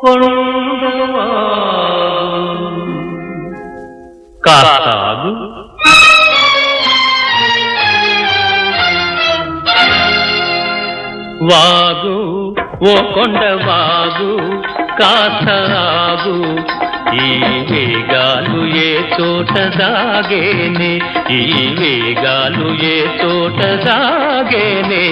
కొండవాగు వాగు ఓ కొండ వాగు కాసాగు ఈ వేగాలు ఏ చోట దాగేనే? ఈ వేగాలు ఏ చోట దాగేనే?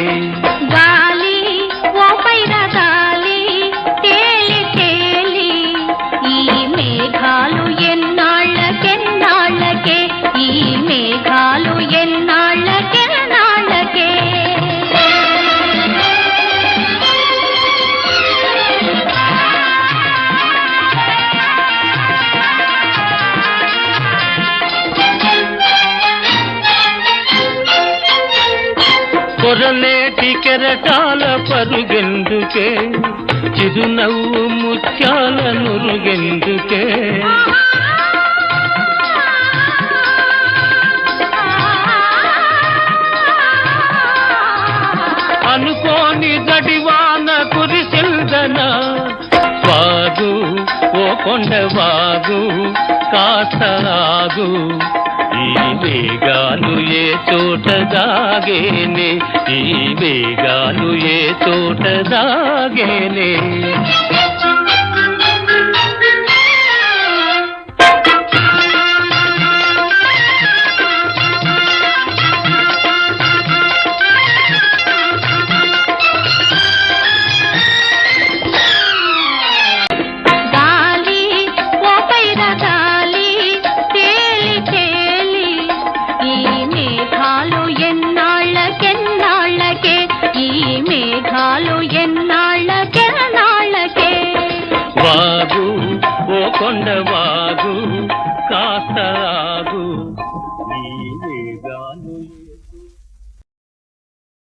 కొరలేటి కెరటాల పరుగెందుకే? చిరునవ్వు ముత్యాల నురుగెందుకే? అనుకోని గడివాన కురిసిల్దన? వాగు ఓ కొండ వాగు కాసాగు ఈ వేగాలు ఏ చోట దాగేనే? ఈ వేగాలు ఏ చోట దాగేనే? ఎన్నాళ్ళకెన్నాళ్ళకే వాగు ఓ కొండ వాగు కాసాగు ఈ వేగాలు